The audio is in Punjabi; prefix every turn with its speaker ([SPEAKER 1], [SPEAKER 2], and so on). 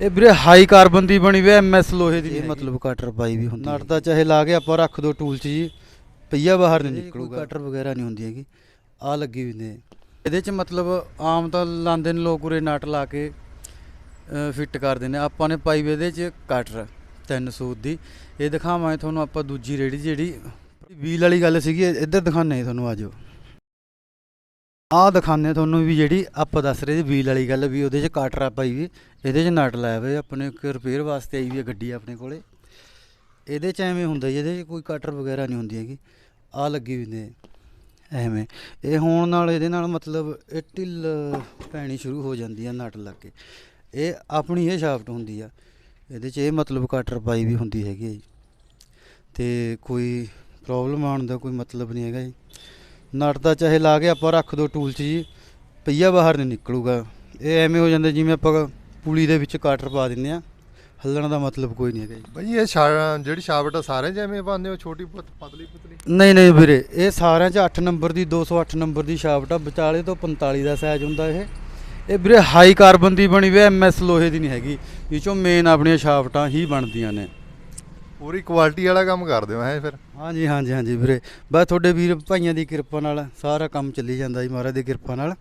[SPEAKER 1] ਇਹ ਵੀਰੇ ਹਾਈ ਕਾਰਬਨ ਦੀ ਬਣੀ ਹੋਈ ਐਮਐਸ ਲੋਹੇ ਦੀ ਮਤਲਬ ਕਟਰ ਪਾਈ ਵੀ ਹੁੰਦੀ ਨਟ ਦਾ ਚਾਹੇ ਲਾ ਕੇ ਆਪਾਂ ਰੱਖ ਦੋ ਟੂਲ 'ਚ ਜੀ ਪਈਆ ਬਾਹਰ ਨਹੀਂ ਨਿਕਲੂਗਾ। ਕਟਰ ਵਗੈਰਾ ਨਹੀਂ ਹੁੰਦੀ ਹੈਗੀ। ਆ ਲੱਗੀ ਵੀ ਨੇ। ਇਹਦੇ 'ਚ ਮਤਲਬ ਆਮ ਤਾਂ ਲਾਉਂਦੇ ਨੇ ਲੋਕ ਉਰੇ ਨਟ ਲਾ ਕੇ ਫਿੱਟ ਕਰਦੇ ਨੇ। ਆਪਾਂ ਨੇ ਪਾਈ ਵੀ ਇਹਦੇ 'ਚ ਕਟਰ 300 ਦੀ। ਇਹ ਦਿਖਾਵਾਂਗੇ ਤੁਹਾਨੂੰ ਆਪਾਂ ਦੂਜੀ ਰੇੜੀ ਜਿਹੜੀ। ਵੀਲ ਵਾਲੀ ਗੱਲ ਸੀਗੀ ਇੱਧਰ ਦਿਖਾਣੇ ਤੁਹਾਨੂੰ ਆਜੋ ਆਹ ਦਿਖਾਉਂਦੇ ਤੁਹਾਨੂੰ ਵੀ ਜਿਹੜੀ ਆਪਾਂ ਦੱਸ ਰਹੇ ਸੀ ਵੀਲ ਵਾਲੀ ਗੱਲ ਵੀ ਉਹਦੇ 'ਚ ਕਟਰ ਆ ਪਾਈ ਵੀ ਇਹਦੇ 'ਚ ਨਟ ਲਾਇਆ ਹੋਇਆ ਆਪਣੇ ਇੱਕ ਰਿਪੇਅਰ ਵਾਸਤੇ ਆਈ ਵੀ ਹੈ ਗੱਡੀ ਆਪਣੇ ਕੋਲੇ। ਇਹਦੇ 'ਚ ਐਵੇਂ ਹੁੰਦਾ ਜੀ, ਇਹਦੇ 'ਚ ਕੋਈ ਕਟਰ ਵਗੈਰਾ ਨਹੀਂ ਹੁੰਦੀ ਹੈਗੀ। ਆ ਲੱਗੀ ਵੀ ਨੇ ਐਵੇਂ। ਇਹ ਹੋਣ ਨਾਲ ਇਹਦੇ ਨਾਲ ਮਤਲਬ ਇਹ ਢਿੱਲ ਪੈਣੀ ਸ਼ੁਰੂ ਹੋ ਜਾਂਦੀ ਆ ਨਟ ਲੱਗ ਕੇ। ਇਹ ਆਪਣੀ ਇਹ ਸ਼ਾਫਟ ਹੁੰਦੀ ਆ। ਇਹਦੇ 'ਚ ਇਹ ਮਤਲਬ ਕਟਰ ਪਾਈ ਵੀ ਹੁੰਦੀ ਹੈਗੀ ਹੈ ਜੀ। ਤੇ ਕੋਈ ਪ੍ਰੋਬਲਮ ਆਉਣ ਦਾ ਕੋਈ ਮਤਲਬ ਨਹੀਂ ਹੈਗਾ ਜੀ। ਨਟ ਦਾ ਚਾਹੇ ਲਾ ਕੇ ਆਪਾਂ ਰੱਖ ਦੋ ਟੂਲ 'ਚ ਜੀ ਪਈਆ ਬਾਹਰ ਨਹੀਂ ਨਿਕਲੂਗਾ। ਇਹ ਐਵੇਂ ਹੋ ਜਾਂਦਾ ਜਿਵੇਂ ਆਪਾਂ ਪੁਲੀ ਦੇ ਵਿੱਚ ਕਟਰ ਪਾ ਦਿੰਦੇ ਆ ਹੱਲਣ ਦਾ ਮਤਲਬ ਕੋਈ ਨਹੀਂ ਹੈਗਾ ਜੀ।
[SPEAKER 2] ਭਾਈ ਇਹ ਜਿਹੜੀ ਸ਼ਾਫਟ ਆ ਸਾਰੇ ਜਿਵੇਂ ਪਾਉਂਦੇ ਹੋ ਛੋਟੀ ਪਤ- ਪਤਲੀ ਪਤਲੀ?
[SPEAKER 1] ਨਹੀਂ ਨਹੀਂ ਵੀਰੇ ਇਹ ਸਾਰਿਆਂ 'ਚ 8 ਨੰਬਰ ਦੀ 208 ਨੰਬਰ ਦੀ ਸ਼ਾਫਟ ਆ ਵਿਚਾਲੇ ਤੋਂ 45 ਦਾ ਸਾਈਜ਼ ਹੁੰਦਾ ਇਹ। ਇਹ ਵੀਰੇ ਹਾਈ ਕਾਰਬਨ ਦੀ ਬਣੀ ਹੋਈ ਐਮਐਸ ਲੋਹੇ ਦੀ ਨਹੀਂ ਹੈਗੀ। ਇਹ ਚੋਂ ਮੇਨ ਆਪਣੀਆਂ ਸ਼ਾਫਟਾਂ ਹੀ ਬਣਦੀਆਂ ਨੇ।
[SPEAKER 2] ਪੂਰੀ ਕੁਆਲਿਟੀ ਵਾਲਾ ਕੰਮ ਕਰਦੇ ਹੋ, ਹੈ ਫਿਰ?
[SPEAKER 1] ਹਾਂਜੀ ਹਾਂਜੀ ਹਾਂਜੀ ਵੀਰੇ। ਬਸ ਤੁਹਾਡੇ ਵੀਰ ਭਾਈਆਂ ਦੀ ਕਿਰਪਾ ਨਾਲ ਸਾਰਾ ਕੰਮ ਚੱਲੀ ਜਾਂਦਾ ਜੀ, ਮਹਾਰਾਜ ਦੀ ਕਿਰਪਾ ਨਾਲ।